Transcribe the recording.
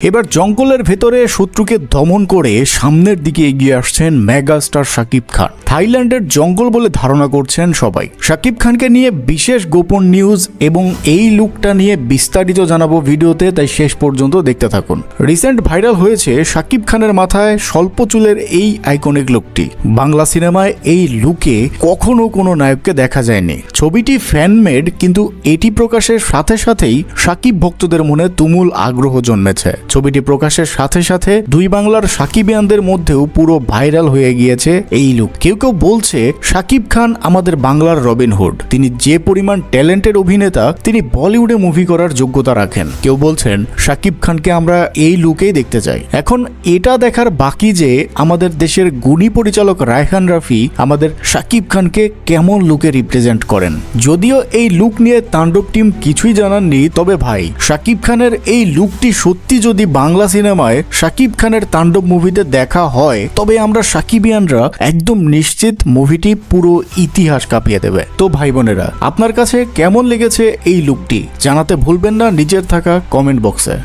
এবার জঙ্গলের ভেতরে শত্রুকে দমন করে সামনের দিকে এগিয়ে আসছেন মেগাস্টার শাকিব খান। থাইল্যান্ডের জঙ্গল বলে ধারণা করছেন সবাই। শাকিব খানকে নিয়ে বিশেষ গোপন নিউজ এবং এই লুকটা নিয়ে বিস্তারিত জানাব ভিডিওতে, তাই শেষ পর্যন্ত দেখতে থাকুন। রিসেন্ট ভাইরাল হয়েছে শাকিব খানের মাথায় স্বল্প চুলের এই আইকনিক লুকটি বাংলা সিনেমায় এই লুকে কখনো কোনো নায়ককে দেখা যায়নি। ছবিটি ফ্যানমেড কিন্তু এটি প্রকাশের সাথে সাথেই সাকিব ভক্তদের মনে তুমুল আগ্রহ জন্মেছে। ছবিটি প্রকাশের সাথে সাথে দুই বাংলার সাকিবিয়ানদের মধ্যেও পুরো ভাইরাল হয়ে গিয়েছে এই লুক কেউ কেউ বলছে সাকিব খান আমাদের বাংলার রবিনহুড তিনি যে পরিমাণ ট্যালেন্টেড অভিনেতা, তিনি বলিউডে মুভি করার যোগ্যতা রাখেন। কেউ বলছেন সাকিব খানকে আমরা এই লুকেই দেখতে চাই। এখন এটা দেখার বাকি যে, আমাদের দেশের গুণী পরিচালক রায়হান রাফি আমাদের সাকিব খানকে কেমন লুকে রিপ্রেজেন্ট করেন। যদিও এই লুক নিয়ে তাণ্ডব টিম কিছুই জানাননি, তবে ভাই সাকিব খানের এই লুকটি সত্যি যদি বাংলা সিনেমায় সাকিব খানের তাণ্ডব মুভিতে দেখা হয়, তবে আমরা সাকিবিয়ানরা একদম নিশ্চিত মুভিটি পুরো ইতিহাস কাঁপিয়ে দেবে। তো ভাই বোনেরা, আপনার কাছে কেমন লেগেছে এই লুকটি জানাতে ভুলবেন না, নিজের থাকা কমেন্ট বক্সে